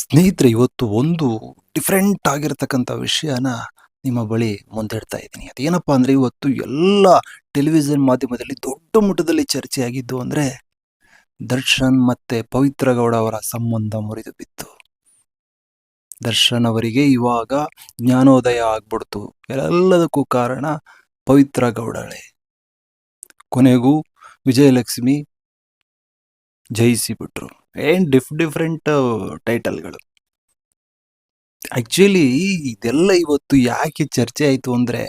ಸ್ನೇಹಿತರೆ, ಇವತ್ತು ಒಂದು ಡಿಫ್ರೆಂಟ್ ಆಗಿರತಕ್ಕಂಥ ವಿಷಯನ ನಿಮ್ಮ ಬಳಿ ಮುಂದಿಡ್ತಾ ಇದ್ದೀನಿ. ಅದೇನಪ್ಪ ಅಂದರೆ, ಇವತ್ತು ಎಲ್ಲ ಟೆಲಿವಿಷನ್ ಮಾಧ್ಯಮದಲ್ಲಿ ದೊಡ್ಡ ಮಟ್ಟದಲ್ಲಿ ಚರ್ಚೆಯಾಗಿದ್ದು ಅಂದರೆ, ದರ್ಶನ್ ಮತ್ತು ಪವಿತ್ರ ಗೌಡ ಅವರ ಸಂಬಂಧ ಮುರಿದು ಬಿತ್ತು. ದರ್ಶನ್ ಅವರಿಗೆ ಇವಾಗ ಜ್ಞಾನೋದಯ ಆಗ್ಬಿಡ್ತು. ಎಲ್ಲದಕ್ಕೂ ಕಾರಣ ಪವಿತ್ರ ಗೌಡಳೆ ಕೊನೆಗೂ ವಿಜಯಲಕ್ಷ್ಮಿ ಜಯಿಸಿ ಬಿಟ್ರು ಏನ್ ಡಿಫ್ ಡಿಫ್ರೆಂಟ್ ಟೈಟಲ್ಗಳು? ಆಕ್ಚುಲಿ ಇದೆಲ್ಲ ಇವತ್ತು ಯಾಕೆ ಚರ್ಚೆ ಆಯ್ತು ಅಂದ್ರೆ,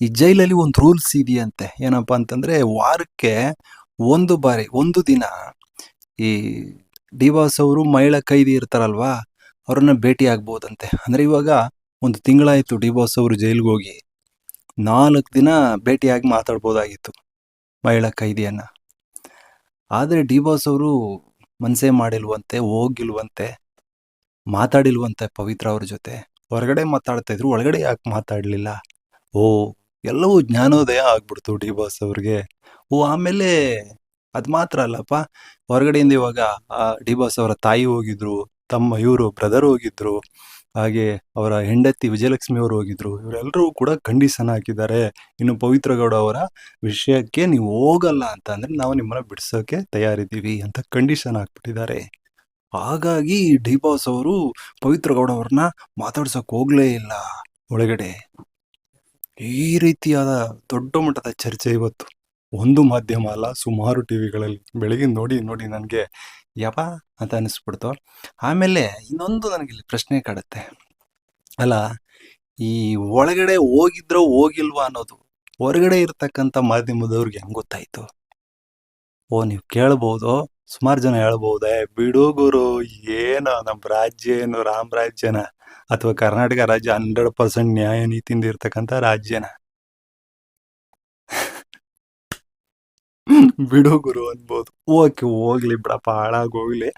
ಈ ಜೈಲಲ್ಲಿ ಒಂದು ರೂಲ್ಸ್ ಇದೆಯಂತೆ. ಏನಪ್ಪಾ ಅಂತಂದ್ರೆ, ವಾರಕ್ಕೆ ಒಂದು ಬಾರಿ, ಒಂದು ದಿನ ಈ ಡಿವಾಸ್ ಅವರು ಮಹಿಳಾ ಕೈದಿ ಇರ್ತಾರಲ್ವಾ, ಅವ್ರನ್ನ ಭೇಟಿ ಆಗ್ಬೋದಂತೆ. ಅಂದ್ರೆ ಇವಾಗ ಒಂದು ತಿಂಗಳಾಯ್ತು ಡಿವಾಸ್ ಅವರು ಜೈಲ್ಗೆ ಹೋಗಿ ನಾಲ್ಕು ದಿನ ಭೇಟಿಯಾಗಿ ಮಾತಾಡ್ಬೋದಾಗಿತ್ತು ಮಹಿಳಾ ಕೈದಿಯನ್ನ. ಆದ್ರೆ ಡಿವಾಸ್ ಅವರು ಮನ್ಸೇ ಮಾಡಿಲ್ವಂತೆ, ಹೋಗಿಲ್ವಂತೆ, ಮಾತಾಡಿಲ್ವಂತೆ ಪವಿತ್ರ ಅವ್ರ ಜೊತೆ. ಹೊರಗಡೆ ಮಾತಾಡ್ತಾ ಇದ್ರು, ಒಳಗಡೆ ಯಾಕೆ ಮಾತಾಡ್ಲಿಲ್ಲ? ಓ, ಎಲ್ಲವೂ ಜ್ಞಾನೋದಯ ಆಗ್ಬಿಡ್ತು ಡಿ ಬಾಸ್ ಅವ್ರಿಗೆ. ಓ, ಆಮೇಲೆ ಅದು ಮಾತ್ರ ಅಲ್ಲಪ್ಪ, ಹೊರಗಡೆಯಿಂದ ಇವಾಗ, ಆ, ಡಿ ಬಾಸ್ ಅವರ ತಾಯಿ ಹೋಗಿದ್ರು, ತಮ್ಮ ಇವರು ಬ್ರದರ್ ಹೋಗಿದ್ರು. ಹಾಗೆ ಅವರ ಹೆಂಡತಿ ವಿಜಯಲಕ್ಷ್ಮಿ ಅವರು ಹೋಗಿದ್ರು. ಇವರೆಲ್ಲರೂ ಕೂಡ ಕಂಡೀಷನ್ ಹಾಕಿದ್ದಾರೆ. ಇನ್ನು ಪವಿತ್ರ ಗೌಡ ಅವರ ವಿಷಯಕ್ಕೆ ನೀವು ಹೋಗಲ್ಲ ಅಂತ ಅಂದ್ರೆ ನಾವು ನಿಮ್ಮನ್ನ ಬಿಡಿಸೋಕೆ ತಯಾರಿದ್ದೀವಿ ಅಂತ ಕಂಡೀಷನ್ ಹಾಕ್ಬಿಟ್ಟಿದ್ದಾರೆ. ಹಾಗಾಗಿ ಡಿ ಬಾಸ್ ಅವರು ಪವಿತ್ರ ಗೌಡ ಅವ್ರನ್ನ ಮಾತಾಡ್ಸಕ್ ಹೋಗ್ಲೇ ಇಲ್ಲ ಒಳಗಡೆ. ಈ ರೀತಿಯಾದ ದೊಡ್ಡ ಮಟ್ಟದ ಚರ್ಚೆ ಇವತ್ತು. ಒಂದು ಮಾಧ್ಯಮ ಅಲ್ಲ, ಸುಮಾರು ಟಿವಿಗಳಲ್ಲಿ. ಬೆಳಗ್ಗೆ ನೋಡಿ ನೋಡಿ ನನಗೆ ಯಪ ಅಂತ ಅನಿಸ್ಬಿಡ್ತು ಆಮೇಲೆ ಇನ್ನೊಂದು ನನಗೆ ಇಲ್ಲಿ ಪ್ರಶ್ನೆ ಕಾಡುತ್ತೆ. ಅಲ್ಲ, ಈ ಒಳಗಡೆ ಹೋಗಿದ್ರೋ ಹೋಗಿಲ್ವಾ ಅನ್ನೋದು, ಹೊರಗಡೆ ಇರ್ತಕ್ಕಂಥ ಮಾಧ್ಯಮದವ್ರಿಗೆ ಹೆಂಗೆ ಗೊತ್ತಾಯ್ತು? ಓ, ನೀವು ಕೇಳ್ಬೋದು, ಸುಮಾರು ಜನ ಹೇಳ್ಬೋದೇ ಬಿಡುಗುರು ಏನೋ ನಮ್ಮ ರಾಜ್ಯ ಏನು ರಾಮ್ ರಾಜ್ಯನ, ಅಥವಾ ಕರ್ನಾಟಕ ರಾಜ್ಯ ಹಂಡ್ರೆಡ್ ಪರ್ಸೆಂಟ್ ನ್ಯಾಯ ನೀತಿಯಿಂದ ಇರ್ತಕ್ಕಂಥ ರಾಜ್ಯನ. ಬಿಡು ಗುರು ಅನ್ಬೋದು. ಓಕೆ, ಹೋಗ್ಲಿ ಬಿಡಪ್ಪ, ಹಾಳಾಗಿ ಹೋಗ್ಲಿ.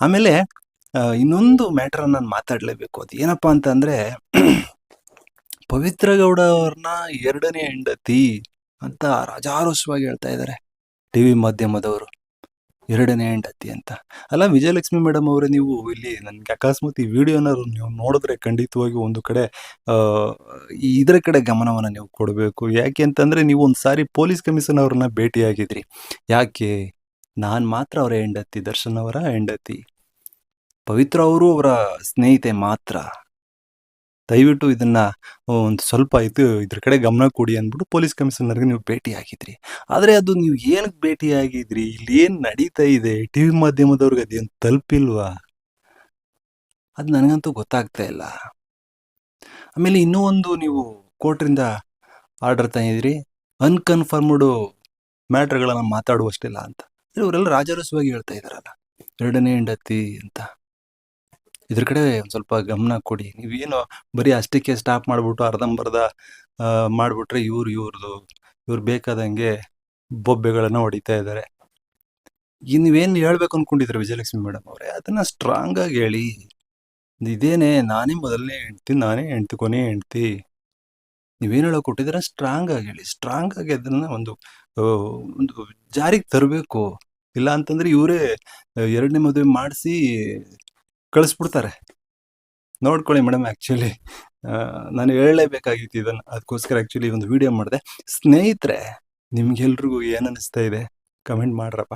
ಆಮೇಲೆ ಇನ್ನೊಂದು ಮ್ಯಾಟರ್ ನಾನು ಮಾತಾಡಲೇಬೇಕು. ಅದು ಏನಪ್ಪ ಅಂತಂದ್ರೆ, ಪವಿತ್ರ ಗೌಡ ಅವ್ರನ್ನ ಎರಡನೇ ಹೆಂಡತಿ ಅಂತ ರಾಜಾರೋಷವಾಗಿ ಹೇಳ್ತಾ ಇದ್ದಾರೆ ಟಿವಿ ಮಾಧ್ಯಮದವರು. ಎರಡನೇ ಹೆಂಡತಿ ಅಂತ. ಅಲ್ಲ, ವಿಜಯಲಕ್ಷ್ಮಿ ಮೇಡಮ್ ಅವರೇ, ನೀವು ಇಲ್ಲಿ ನನಗೆ ಅಕಸ್ಮಾತ್ ಈ ವಿಡಿಯೋನ ನೀವು ನೋಡಿದ್ರೆ ಖಂಡಿತವಾಗಿ ಒಂದು ಕಡೆ ಇದರ ಕಡೆ ಗಮನವನ್ನು ನೀವು ಕೊಡಬೇಕು. ಯಾಕೆ ಅಂತಂದರೆ, ನೀವು ಒಂದು ಸಾರಿ ಪೊಲೀಸ್ ಕಮಿಷನ್ ಅವ್ರನ್ನ ಭೇಟಿಯಾಗಿದ್ರಿ. ಯಾಕೆ? ನಾನು ಮಾತ್ರ ಅವರ ಹೆಂಡತಿ, ದರ್ಶನ್ ಅವರ ಹೆಂಡತಿ. ಪವಿತ್ರ ಅವರು ಅವರ ಸ್ನೇಹಿತೆ ಮಾತ್ರ. ದಯವಿಟ್ಟು ಇದನ್ನ ಒಂದು ಸ್ವಲ್ಪ ಇದು ಇದ್ರ ಕಡೆ ಗಮನ ಕೊಡಿ ಅಂದ್ಬಿಟ್ಟು ಪೊಲೀಸ್ ಕಮಿಷನರ್ಗೆ ನೀವು ಭೇಟಿ ಆಗಿದ್ರಿ ಆದ್ರೆ ಅದು ನೀವು ಏನಕ್ಕೆ ಭೇಟಿ ಆಗಿದ್ರಿ ಇಲ್ಲಿ ಏನು ನಡೀತಾ ಇದೆ? ಟಿ ವಿ ಮಾಧ್ಯಮದವ್ರಿಗೆ ಅದೇನು ತಲುಪಿಲ್ವಾ? ಅದು ನನಗಂತೂ ಗೊತ್ತಾಗ್ತಾ ಇಲ್ಲ. ಆಮೇಲೆ ಇನ್ನೂ ಒಂದು ನೀವು ಕೋರ್ಟ್ರಿಂದ ಆರ್ಡರ್ ತಂದಿದ್ರಿ. ಅನ್ಕನ್ಫರ್ಮ್ಡ್ ಮ್ಯಾಟ್ರ್ಗಳನ್ನು ಮಾತಾಡುವಷ್ಟಿಲ್ಲ ಅಂತ. ಇವರೆಲ್ಲ ರಾಜಾರಸವಾಗಿ ಹೇಳ್ತಾ ಇದ್ದಾರಲ್ಲ. ಎರಡನೇ ಹೆಂಡತಿ ಅಂತ. ಇದ್ರ ಕಡೆ ಒಂದು ಸ್ವಲ್ಪ ಗಮನ ಕೊಡಿ. ನೀವೇನು ಬರೀ ಅಷ್ಟಕ್ಕೆ ಸ್ಟಾಪ್ ಮಾಡ್ಬಿಟ್ಟು ಅರ್ಧಂಬರ್ಧ ಮಾಡ್ಬಿಟ್ರೆ ಇವ್ರು ಇವ್ರದು, ಇವ್ರು ಬೇಕಾದಂಗೆ ಬೊಬ್ಬೆಗಳನ್ನ ಹೊಡಿತಾ ಇದ್ದಾರೆ ಈಗ ನೀವೇನು ಹೇಳ್ಬೇಕು ಅನ್ಕೊಂಡಿದ್ರೆ ವಿಜಯಲಕ್ಷ್ಮಿ ಮೇಡಮ್ ಅವರೇ? ಅದನ್ನ ಸ್ಟ್ರಾಂಗ್ ಆಗಿ ಹೇಳಿ. ಇದೇನೆ, ನಾನೇ ಮೊದಲನೇ ಹೆಂಡ್ತಿ, ನಾನೇ ಹೆಂಡ್ತಿ, ಕೊನೆ ಹೆಂಡ್ತಿ. ನೀವೇನು ಹೇಳೋ ಕೊಟ್ಟಿದ್ರೆ ಸ್ಟ್ರಾಂಗ್ ಆಗಿ ಹೇಳಿ. ಸ್ಟ್ರಾಂಗ್ ಆಗಿ ಅದನ್ನ ಒಂದು ಒಂದು ಜಾರಿಗೆ ತರಬೇಕು. ಇಲ್ಲ ಅಂತಂದ್ರೆ ಇವರೇ ಎರಡನೇ ಮದುವೆ ಮಾಡಿಸಿ ಕಳಿಸ್ಬಿಡ್ತಾರೆ. ನೋಡ್ಕೊಳ್ಳಿ ಮೇಡಮ್ ಆ್ಯಕ್ಚುಲಿ ನಾನು ಹೇಳಲೇಬೇಕಾಗಿತ್ತು ಇದನ್ನು. ಅದಕ್ಕೋಸ್ಕರ ಆ್ಯಕ್ಚುಲಿ ಒಂದು ವಿಡಿಯೋ ಮಾಡಿದೆ. ಸ್ನೇಹಿತರೆ, ನಿಮ್ಗೆಲ್ರಿಗೂ ಏನು ಅನ್ನಿಸ್ತಾ ಇದೆ? ಕಮೆಂಟ್ ಮಾಡ್ರಪ್ಪ.